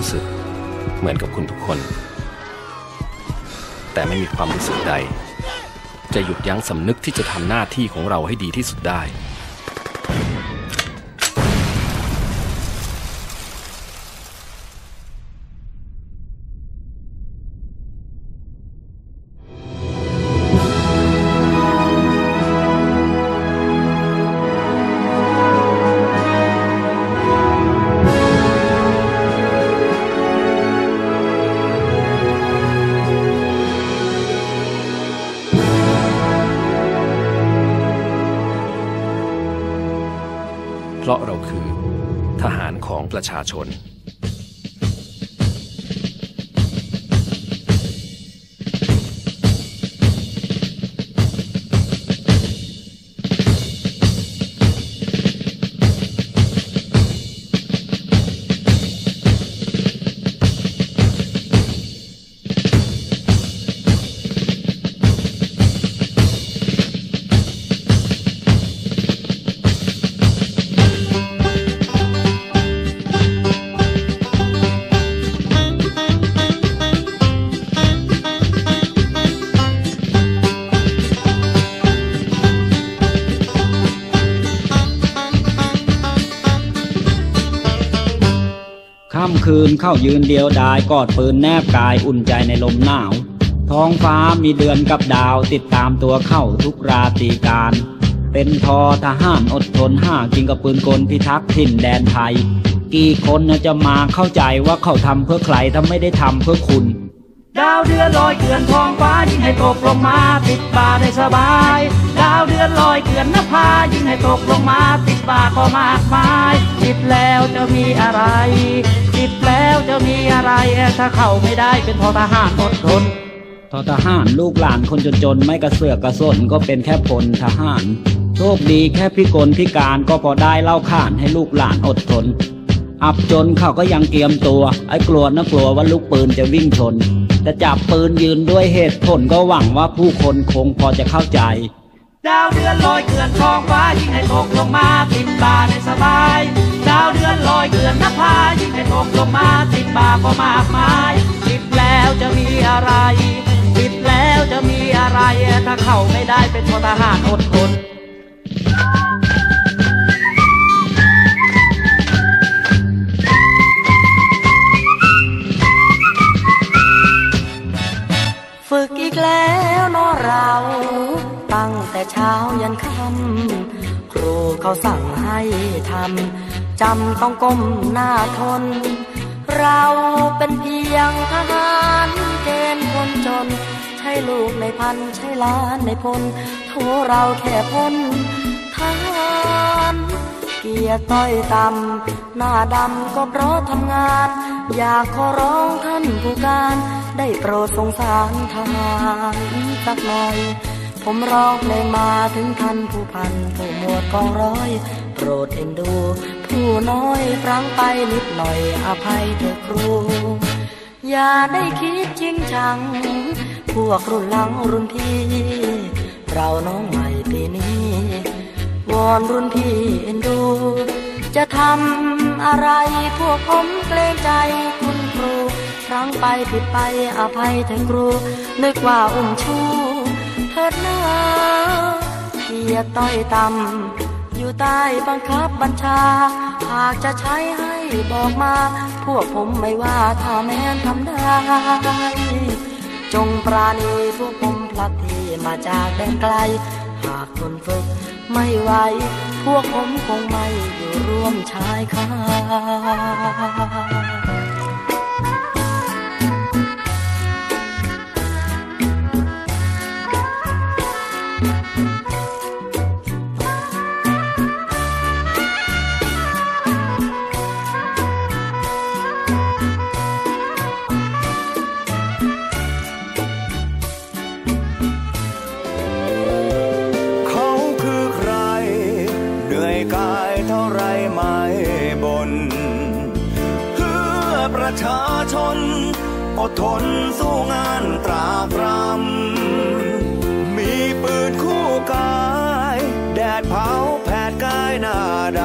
รู้สึกเหมือนกับคุณทุกคน แต่ไม่มีความรู้สึกใด จะหยุดยั้งสำนึกที่จะทำหน้าที่ของเราให้ดีที่สุดได้ เพราะเราคือทหารของประชาชน เข้ายืนเดียวดายกอดปืนแนบกายอุ่นใจในลมหนาว ท้องฟ้ามีเดือนกับดาวติดตามตัวเข้าทุกราตรีการ เป็นทอทหารอดทนห้ากินกับปืนกลพิทักษ์ถิ่นแดนไทย กี่คนจะมาเข้าใจว่าเขาทำเพื่อใครถ้าไม่ได้ทำเพื่อคุณ ดาวเดือนลอยเกลื่อนท้องฟ้ายิ่งให้ตกลงมาติดป่าได้สบาย ดาวเดือนลอยเกลื่อนนภายิ่งให้ตกลงมาติดป่าก็มากมายติดแล้วจะมีอะไร ติดแล้วจะมีอะไร ถ้าเข้าไม่ได้เป็นทอทหารอดทนทอทหารลูกหลานคนจนๆ ไม่กระเสือกกระสนก็เป็นแค่พลทหาร โชคดีแค่พิกลพิการก็พอได้เล่าข่านให้ลูกหลานอดทน อับจนเขาก็ยังเตรียมตัว ไอ้กลัวนะกลัวว่าลูกปืนจะวิ่งชน จะจับปืนยืนด้วยเหตุผลก็หวังว่าผู้คนคงพอจะเข้าใจ ดาวเดือนลอยเกลื่อนท้องฟ้ายิ่งให้ตกลงมาติดบ่าในสบาย ลงมาติดบ่าก็มากมายติดแล้วจะมีอะไรติดแล้วจะมีอะไร ถ้าเข้าไม่ได้เป็นทหารอดทนฝึกอีกแล้วเนอเรา ตั้งแต่เช้ายันค่ำครูเขาสั่งให้ทำจำต้องก้มหน้าทน เราเป็นเพียงทหารเกณฑ์คนจน ใช่ลูกในพันใช่ล้านในพลโทเราแค่พ้นทหารเกียรติต้อยต่ำหน้าดำก็เพราะทำงาน อยากขอร้องท่านผู้การ ได้โปรดสงสารทหารสักหน่อย ผมร้องเพลงมาถึงท่านผู้พันผู้หมวดกองร้อย โปรดเอ็นดู ผู้น้อยฟังไปนิดหน่อยอภัยเถอะครู อย่าได้คิดจริงจัง พวกรุ่นหลังรุ่นพี่ เราน้องใหม่ปีนี้ วอนรุ่นพี่เอ็นดู จะทำอะไรพวกผมเกรงใจคุณครู ครั้งไปผิดไปอภัยเถึงครู นึกว่าอุ้มชู เถิดหน้าเกียรติต้อยต่ำอยู่ใต้บังคับบัญชา หากจะใช้ให้บอกมา พวกผมไม่ว่าถ้าแม้นทำได้ จงปราณีพวกผมพลัดที่มาจากแดนไกล หากคนฝึกไม่ไหว พวกผมคงไม่อยู่ร่วมชายคา อดทนสู้งานตราตรำมีปืนคู่กาย แดดเผาแผดกายหน้าด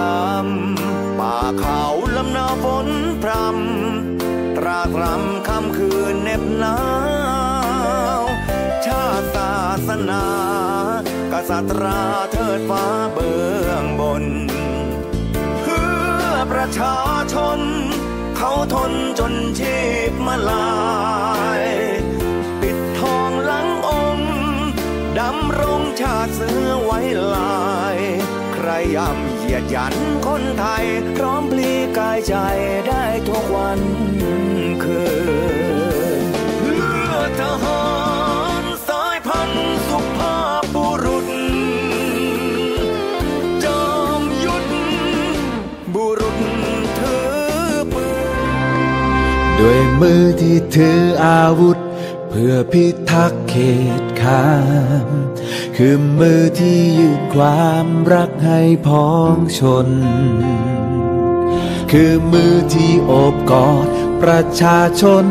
ำ ป่าเขาลำนาฝนพรำตรากตรำคำคืนเน็บหนาว ชาติศาสนากษัตราเทิดฟ้าเบื้องบน เพื่อประชาชน เขาทนจนชีพมาลาย ปิดทองหลังองค์ดำรงชาติเสือไว้ลาย ใครย่ำเหยียดหยันคนไทย พร้อมพลีกายใจได้ทุกวันคืนเพื่อทหาร มือที่ถืออาวุธ เพื่อพิทักษ์เขตขาม คือมือที่ยืนความรักให้พ้องชน คือมือที่โอบกอดประชาชน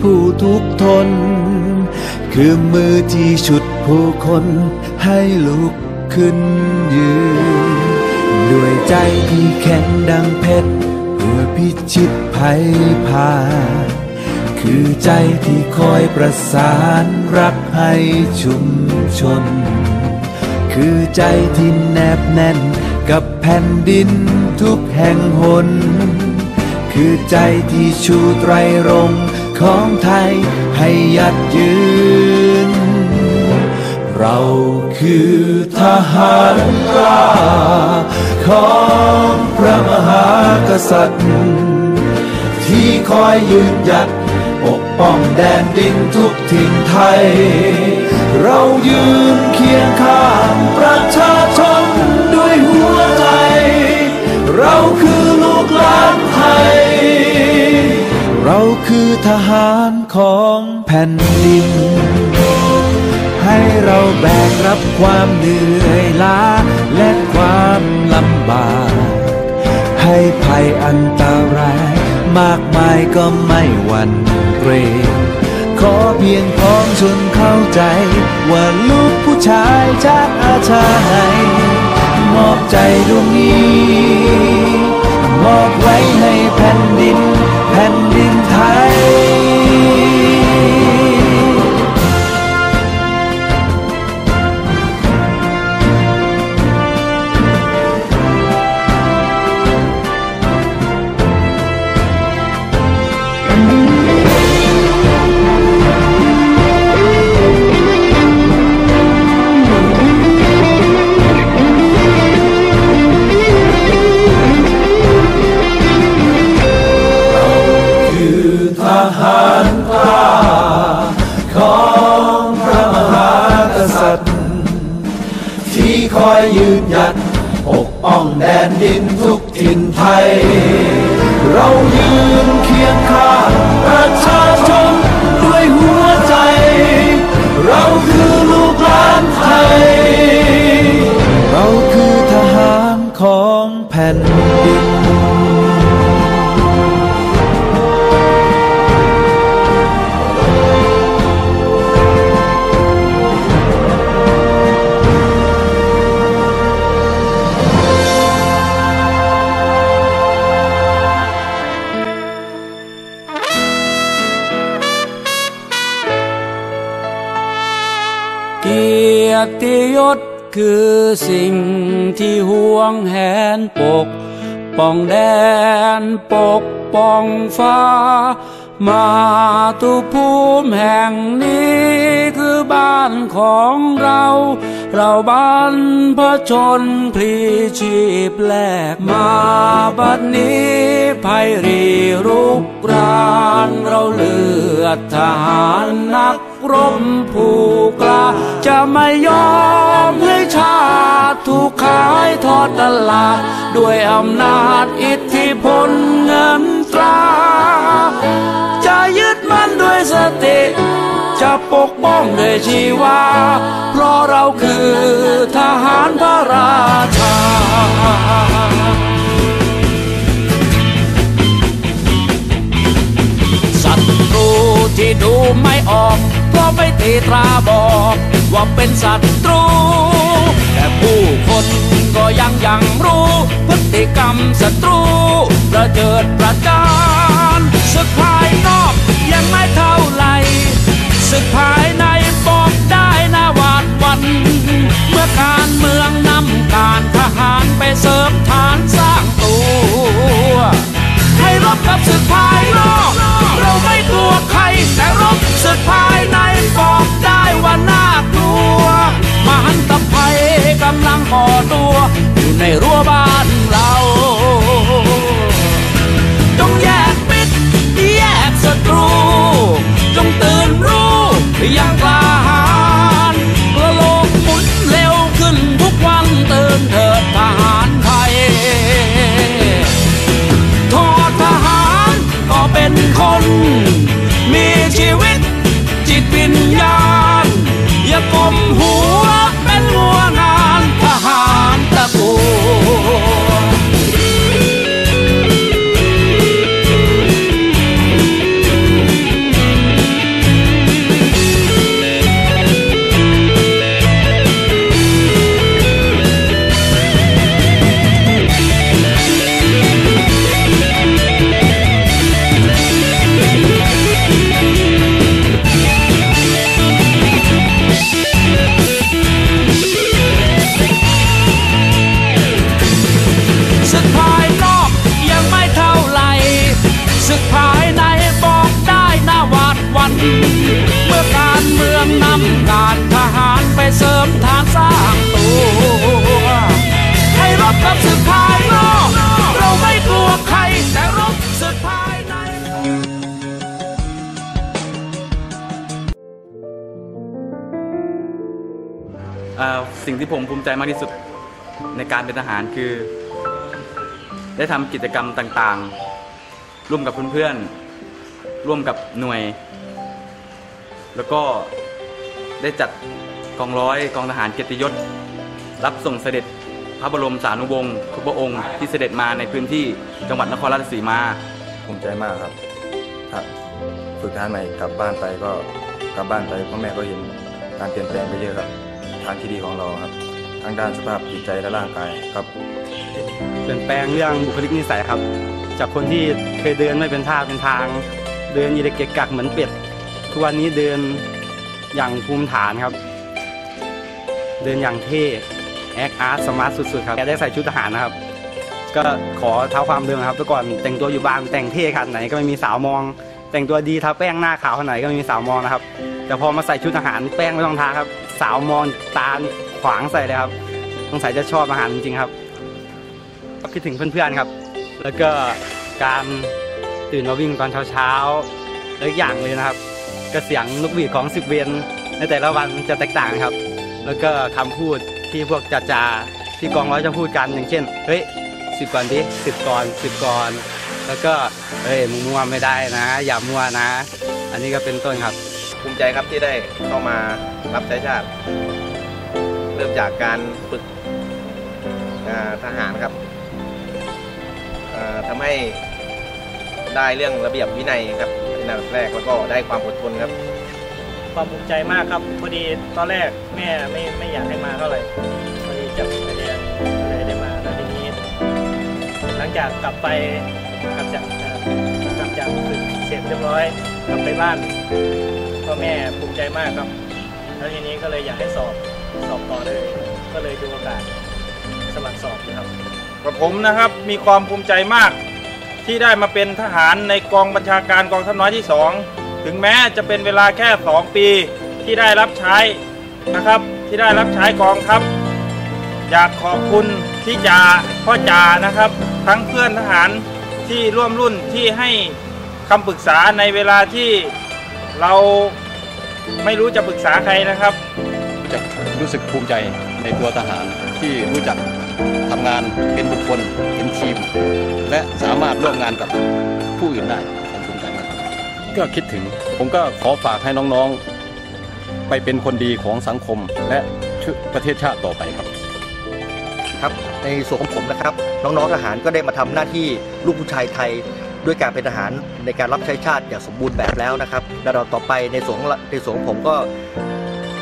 ผู้ทุกทน คือมือที่ฉุดผู้คนให้ลุกขึ้นยืน ด้วยใจที่แข็งดังเพชร เพื่อพิชิตภัยผ่าน คือใจที่คอยประสานรักให้ชุมชน คือใจที่แนบแน่นกับแผ่นดินทุกแห่งหน คือใจที่ชูไตรรงค์ของไทยให้ยัดยืน เราคือทหารกล้าของพระมหากษัตริย์ ที่คอยยืนหยัด กป้องแดนดินทุกถิ่นไทย เรายืนเคียงข้างประชาชนด้วยหัวใจ เราคือลูกหลานไทย เราคือทหารของแผ่นดิน ให้เราแบกรับความเหนื่อยล้าและความลำบากให้ภัยอันตรายมากมายก็ไม่หวั่น เกรง ขอเพียงพ้องชนเข้าใจ ว่าลูกผู้ชายจากอาชาไมอบใจดวงนี้ มอบไว้ให้แผ่นดิน คือสิ่งที่ห่วงแหนปก ป้องแดนปกป้องฟ้า มาตุภูมิแห่งนี้คือบ้านของเรา เราบ้านพระชนพลีชีพแลกมาบัดนี้ภัยรีรุกรานเราเลือดทหารนัก รบผู้กล้าจะไม่ยอมให้ชาติถูกขายทอดตลาด ด้วยอำนาจอิทธิพลเงินตรา จะยึดมันด้วยสติ จะปกป้องด้วยชีวา เพราะเราคือทหารพระราชาเไม่ออก ก็ไม่ตีตราบอกว่าเป็นศัตรู แต่ผู้คนก็ยังยังรู้ พฤติกรรมศัตรูประเจิดประจานศึกภายนอกยังไม่เท่าไหร่ศึกภายใน อ่อสิ่งที่ผมภูมิใจมากที่สุดในการเป็นทหารคือ ได้ทำกิจกรรมต่างๆ ร่วมกับเพื่อนๆ ร่วมกับหน่วย แล้วก็ได้จัดกองร้อยกองทหารเกียรติยศ รับส่งเสด็จพระบรมสารุวงศ์ทุกพระองค์ที่เสด็จมาในพื้นที่จังหวัดนครราชสีมาภูมิใจมากครับฝึกทหารใหม่กลับบ้านไปก็กลับบ้านไปพ่อแม่ก็เห็นการเปลี่ยนแปลงไปเยอะครับ ทางที่ดีของเราครับทั้งด้านสภาพจิตใจและร่างกายครับ เปลี่ยนแปลงเรื่องบุคลิกนิสัยครับ จากคนที่เคยเดินไม่เป็นท่าเป็นทาง เดินยีเด็กเกะกักเหมือนเป็ดทุกวันนี้เดินอย่างภูมิฐานครับ เดินอย่างเท่แอคอาร์ตสมาร์ทสุดๆครับแกได้ใส่ชุดทหารนะครับ ก็ขอเท้าความเดิมครับแต่ก่อนแต่งตัวอยู่บ้านแต่งเท่ขนาดไหนก็ไม่มีสาวมอง แต่งตัวดีทาแป้งหน้าขาวขนาดไหนก็ไม่มีสาวมองนะครับ แต่พอมาใส่ชุดทหารแป้งไม่ต้องทาครับ สาวมองตาขวางใส่เลยครับสงสัยจะชอบอาหารจริงๆครับก็คิดถึงเพื่อนๆครับ แล้วก็การตื่นมาวิ่งตอนเช้าๆแล้วอีกอย่างเลยนะครับ ก็เสียงนกหวีดของสิบเวียนในแต่ละวันจะแตกต่างครับ แล้วก็คำพูดที่พวกจ่าจ่าที่กองร้อยจะพูดกันอย่างเช่นเฮ้ยสิบก่อนดิสิบก่อนสิบก่อน แล้วก็เฮ้ยมึงมั่วไม่ได้นะ อย่ามั่วนะ อันนี้ก็เป็นต้นครับ ภูมิใจครับที่ได้เข้ามารับใช้ชาติ เริ่มจากการฝึกทหารครับทำให้ได้เรื่องระเบียบวินัยครับเป็นอันดับแรกแล้วก็ได้ความอดทนครับ ความภูมิใจมากครับพอดีตอนแรกแม่ไม่ไม่อยากให้มาเท่าไหร่พอดีจับไปเรียนเลยได้มาแล้วทีนี้หลังจากกลับไปกลับจากกลับจากฝึกเสร็จเรียบร้อยกลับไปบ้าน พ่อแม่ภูมิใจมากครับ แล้วทีนี้ก็เลยอยากให้สอบสอบต่อเลย ก็เลยดูโอกาสสมัครสอบนะครับกับผมนะครับมีความภูมิใจมากที่ได้มาเป็นทหารในกองบัญชาการกองทัพน้อยที่ 2 ถึงแม้จะเป็นเวลาแค่ 2 ปีที่ได้รับใช้นะครับ ที่ได้รับใช้กองทัพอยากขอบคุณที่จ่าพ่อจ่านะครับ ทั้งเพื่อนทหารที่ร่วมรุ่นที่ให้คำปรึกษาในเวลาที่ เราไม่รู้จะปรึกษาใครนะครับ จะรู้สึกภูมิใจในตัวทหารที่รู้จักทำงานเป็นบุคคลเป็นทีม และสามารถร่วมงานกับผู้อื่นได้ผมภูมิใจมากครับก็คิดถึง ผมก็ขอฝากให้น้องๆ ไปเป็นคนดีของสังคมและช่วยประเทศชาติต่อไปครับครับในส่วนของผมนะครับ น้องๆทหารก็ได้มาทำหน้าที่ลูกผู้ชายไทย ด้วยการเป็นทหารในการรับใช้ชาติอย่างสมบูรณ์แบบแล้วนะครับและเราต่อไปในส่วนของในส่วนของผมก็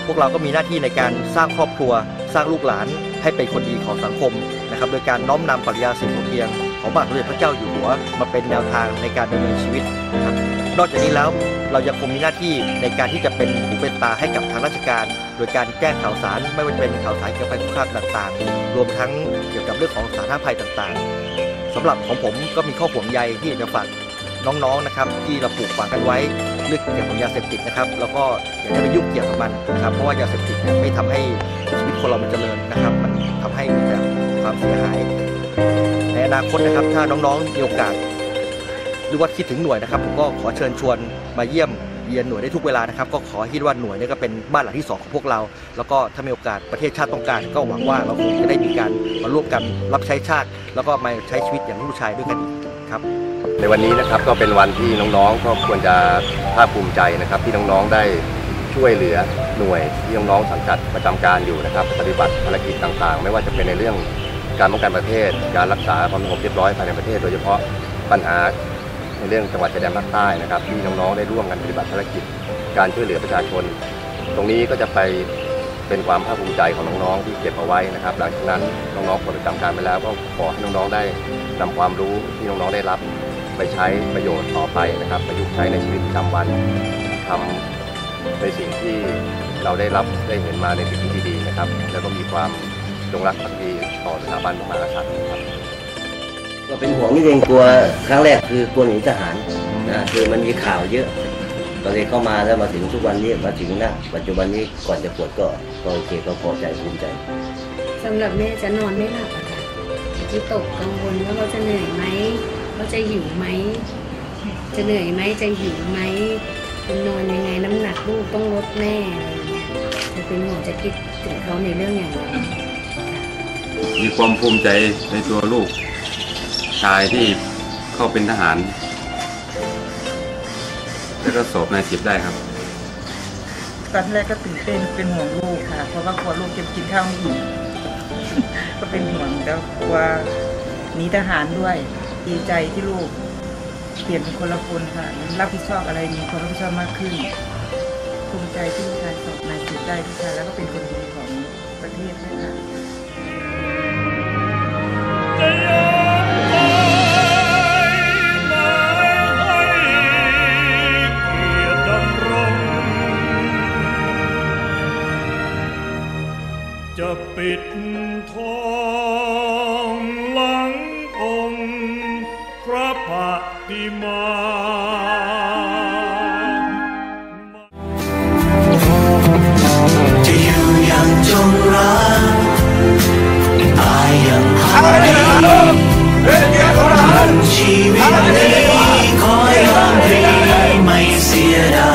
พวกเราก็มีหน้าที่ในการสร้างครอบครัว สร้างลูกหลานให้เป็นคนดีของสังคมนะครับโดยการน้อมนำปรัชญาสิ่งพอเพียง ของบาทสมเด็จพระเจ้าอยู่หัว มาเป็นแนวทางในการดำเนินชีวิตนะครับนอกจากนี้แล้วเรายังคงมีหน้าที่ในการที่จะเป็นหูเป็นตาให้กับทางราชการ โดยการแจ้งข่าวสารไม่ว่าจะเป็นข่าวสารเกี่ยวกับภัยคุกคามต่างๆ รวมทั้งเกี่ยวกับเรื่องของสาธารณภัยต่างๆ สำหรับของผมก็มีข้อห่วงใยที่อยากจะฝากน้องๆนะครับ ที่เราปลูกฝังกันไว้เรื่องเกี่ยวกับยาเสพติดนะครับ แล้วก็อย่าได้ไปยุ่งเกี่ยวกับมันนะครับ เพราะว่ายาเสพติดเนี่ยไม่ทำให้ชีวิตคนเรามันเจริญนะครับ มันทำให้มีแต่ความเสียหาย ในอนาคตนะครับ ถ้าน้องๆมีโอกาสหรือว่าคิดถึงหน่วยนะครับ ผมก็ขอเชิญชวนมาเยี่ยม เยียนหน่วยได้ทุกเวลานะครับ ก็ขอคิดว่าหน่วยนี้ก็เป็นบ้านหลังที่สองของพวกเรา แล้วก็ถ้ามีโอกาสประเทศชาติต้องการ ก็หวังว่าเราคงจะได้มีการมาร่วมกันรับใช้ชาติ แล้วก็มาใช้ชีวิตอย่างลูกชายด้วยกันครับ ในวันนี้นะครับก็เป็นวันที่น้องๆ ก็ควรจะภาคภูมิใจนะครับที่น้องๆได้ช่วยเหลือหน่วยที่น้องๆสังกัดประจำการอยู่นะครับ ปฏิบัติภารกิจต่างๆ ไม่ว่าจะเป็นในเรื่องการป้องกันประเทศ การรักษาความสงบเรียบร้อยภายในประเทศ โดยเฉพาะปัญหา ในเรื่องจังหวัดชายแดนภาคใต้นะครับ ที่น้องๆได้ร่วมกันปฏิบัติภารกิจ การช่วยเหลือประชาชน ตรงนี้ก็จะไปเป็นความภาคภูมิใจของน้องๆที่เก็บเอาไว้นะครับ หลังจากนั้นน้องๆปลดประจำการไปแล้วก็ขอให้น้องๆได้นำความรู้ที่น้องๆได้รับไปใช้ประโยชน์ต่อไปนะครับ ประยุกต์ใช้ในชีวิตประจำวันทำในสิ่งที่เราได้รับได้เห็นมาในสิ่งที่ดีนะครับ แล้วก็มีความจงรักภักดีต่อสถาบันพระมหากษัตริย์ครับ ก็เป็นห่วงนิดเองกลัวครั้งแรกคือกลัวหนีทหารนะคือมันมีข่าวเยอะ ตอนนี้เข้ามาแล้วมาถึงทุกวันนี้มาถึงนะปัจจุบันนี้ก่อนจะปวดก็ก็โอเคก็พอใจภูมิใจสำหรับแม่จะนอนไม่หลับอะค่ะที่ตกกังวลว่าเขาจะเหนื่อยไหมเขาจะหิวไหม จะเหนื่อยไหมจะหิวไหมนอนยังไงน้ำหนักลูกต้องลดแน่อะไรอย่างเงี้ยจะเป็นห่วงจะคิดถึงเขาในเรื่องอย่างไร มีความภูมิใจในตัวลูก ชายที่เข้าเป็นทหาร แล้วก็สอบนายสิบได้ครับ ตอนแรกก็ตื่นเต้นเป็นห่วงลูกค่ะ เพราะว่ากลัวลูกจะกินข้าวไม่อิ่มก็เป็นห่วงแล้วกลัวหนีทหารด้วย ดีใจที่ลูกเปลี่ยนเป็นคนละคนค่ะ รับผิดชอบอะไรมีความรับผิดชอบมากขึ้นภูมิใจที่ลูกชายสอบนายสิบได้ทุกชายแล้วก็เป็นคนดีของประเทศด้วยค่ะจะปิดทองหลังองค์พระปฏิมาจะอยู่อย่างจงรักตายอย่างหายชีวิตนี้ขอให้ร้องเพลงไม่เสียดาย